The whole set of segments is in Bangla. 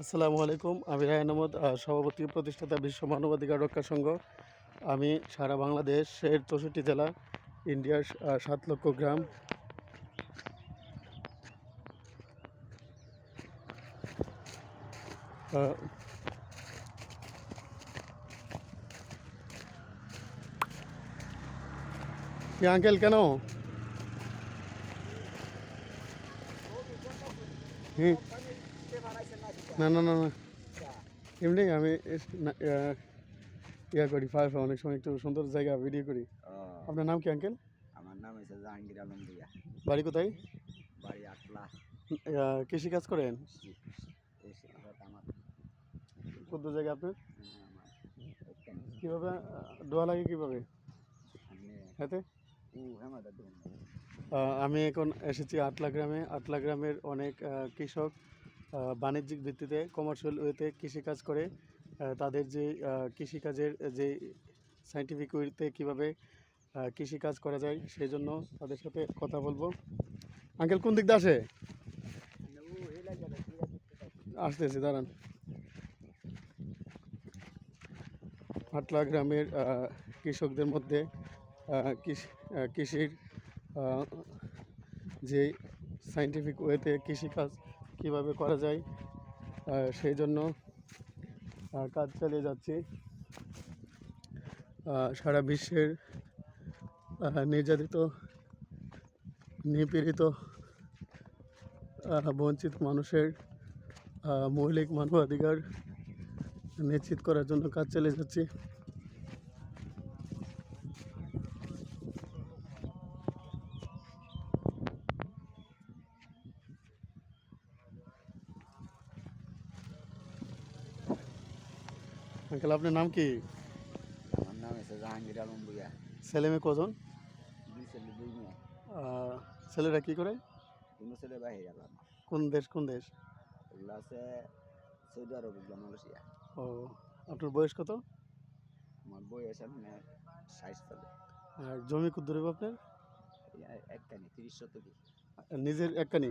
আসসালামু আলাইকুম। আমি রায়ন আহমদ সভাপতি প্রতিষ্ঠাতা বিশ্ব মানবাধিকার রক্ষা সংঘ। আমি সারা বাংলাদেশের চৌষট্টি জেলা, ইন্ডিয়ার সাত লক্ষ গ্রাম। আঙ্কেল কেন? হুম। না না না না। এমনি আমি ইয়া করি ফায়ার অনেক সময় একটু সুন্দর জায়গা ভিডিও করি। আপনার নাম কি আঙ্কেল আমার নাম হচ্ছে জাহাঙ্গীর আলম ভুইয়া বাড়ি কোথায়? বাড়ি আটলা। কৃষি কাজ করেন? আমার। জায়গা আপনার? কীভাবে আহ, দোয়া লাগে কীভাবে? হাতে? আমি এখন এসেছি আটলা গ্রামে। আটলা গ্রামের অনেক কৃষক বাণিজ্যিক ভিত্তিতে কমার্শিয়াল ওয়েতে কৃষিকাজ করে তাদের যে কৃষিকাজের, যে সাইন্টিফিক ওয়েতে কীভাবে কৃষিকাজ করা যায় সেই জন্য তাদের সাথে কথা বলব। আঙ্কেল, কোন দিক দিয়ে আসে? আসতেছি, দাঁড়ান। হাটলা গ্রামের কৃষকদের মধ্যে কৃষির যে সাইন্টিফিক ওয়েতে কৃষিকাজ কীভাবে করা যায় সেই জন্য কাজ চালিয়ে যাচ্ছি। সারা বিশ্বের নির্যাতিত, নিপীড়িত বঞ্চিত মানুষের মৌলিক মানবাধিকার নিশ্চিত করার জন্য কাজ চালিয়ে যাচ্ছি। আঙ্কেল আপনার নাম কি? আমার নাম হচ্ছে জাহাঙ্গীর আলম ভুইয়া। ছেলে মেয়ে কজন? দুই ছেলে দুই মেয়ে। ছেলেরা কি করে? কোনো ছেলে বাহির গেল। কোন দেশ কোন দেশ? এগুলো আছে সৌদি আরব এগুলো মালয়েশিয়া। ও আপনার বয়স কত? আমার আছে মানে ষাট সালে আর জমি কুদ্দুর আপনার? একখানি তিরিশ শতকি। নিজের একখানি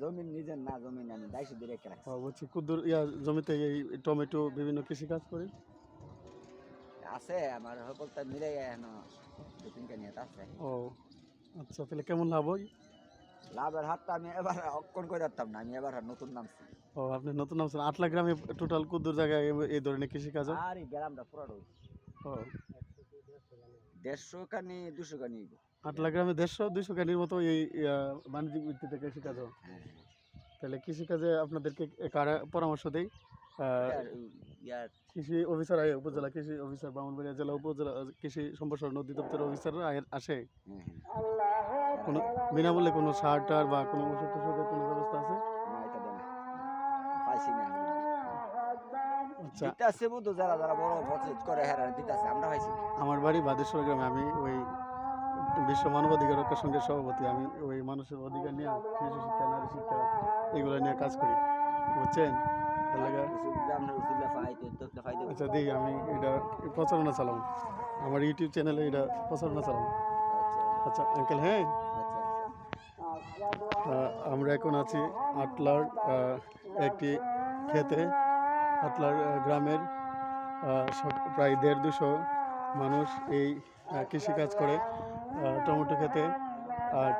জমি নিজের না জমি আমি দায়িত্ব দিয়ে রেখে রাখছি। বলছি ইয়া জমিতে এই টমেটো বিভিন্ন করে? আছে আমার সকলটা মিলে এখন দু তিনটা নিয়ে আছে। ও আচ্ছা তাহলে কেমন লাভ হয়? লাভের হাতটা আমি এবার অক্ষণ করে যাতাম না আমি এবার নতুন নামছি। ও আপনি নতুন নামছেন। আটলা গ্রামে টোটাল কুদ্দুর জায়গায় এই- ধরনের কৃষিকাজ আর এই গ্রামটা পুরো রয়েছে ও দেড়শো কানি দুশো কানি আটলা গ্রামে দেড়শো মতো এই বাণিজ্যিক ভিত্তিতে কৃষিকাজ হ্যাঁ। তাহলে কৃষিকাজে আপনাদেরকে কারা পরামর্শ দেয় কৃষি অফিসার আয় উপজেলা কৃষি অফিসার জেলা উপজেলা কৃষি সম্প্রসারণ অধিদপ্তরের অফিসার আসে? হ্যাঁ হ্যাঁ। কোনো বিনামূল্যে কোনো সার টার বা কোনো ওষুধ টষুধের কোনো ব্যবস্থা আছে? না পাইছি না আচ্ছা। যারা যারা বড় করে আমরা পাইছি না। আমার বাড়ি বাদেশ্বর গ্রামে আমি ওই বিশ্ব মানবাধিকার রক্ষা সংঘের সভাপতি। আমি ওই মানুষের অধিকার নিয়ে শিশু শিক্ষা, নারী শিক্ষা এগুলো নিয়ে কাজ করি। বুঝছেন? আচ্ছা দিই আমি এটা প্রচারণা চালাম আমার ইউটিউব চ্যানেলে এটা প্রচারণা চালাম আচ্ছা আঙ্কেল হ্যাঁ? আমরা এখন আছি আটলার একটি খেতে আটলার গ্রামের প্রায় দেড় দুশো মানুষ এই কৃষিকাজ করে টমেটো খেতে।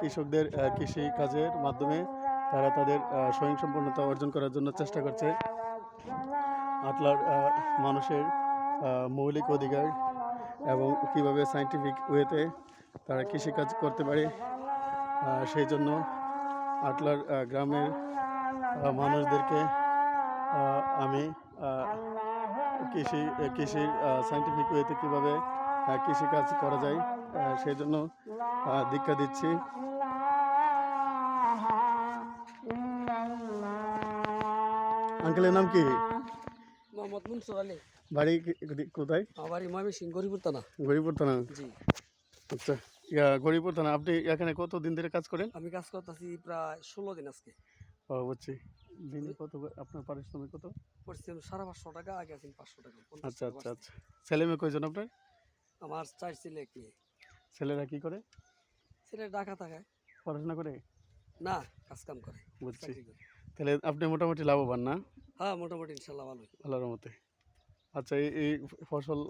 কৃষকদের কৃষি কাজের মাধ্যমে তারা তাদের স্বয়ংসম্পূর্ণতা অর্জন করার জন্য চেষ্টা করছে। আটলার মানুষের মৌলিক অধিকার এবং কীভাবে সাইন্টিফিক ওয়েতে তারা কৃষিকাজ করতে পারে সেই জন্য আটলার গ্রামের মানুষদেরকে আমি কৃষি কৃষির সাইন্টিফিক ওয়েতে কীভাবে কৃষিকাজ করা যায় সেই জন্য দীক্ষা দিচ্ছি। আঙ্কেলের নাম কি? মোহাম্মদ মুনসুর আলী। বাড়ি কোথায়? আমার বাড়ি ময়মনসিং গরিপুর থানা। গরিপুর থানা? জি। আচ্ছা ইয়া গরিপুর থানা আপনি এখানে কত দিন ধরে কাজ করেন? আমি কাজ করতেছি প্রায় ষোলো দিন আজকে। ও বুঝছি। দিনে কত করে- আপনার পারিশ্রমিক কত? পড়ছিলাম সাড়ে পাঁচশো টাকা আগে আছি পাঁচশো টাকা আচ্ছা আচ্ছা আচ্ছা। ছেলে মেয়ে কয়জন আপনার? আমার চার ছেলে এক মেয়ে। ছেলেরা কি করে? ছেলে ঢাকা থাকে। পড়াশোনা করে? না কাজ কাম করে বুঝছি। তাহলে আপনি মোটামুটি লাভবান না? হ্যাঁ মোটামুটি ইনশাল্লাহ ভালোই। আল্লাহর মতে আচ্ছা এই এই ফসল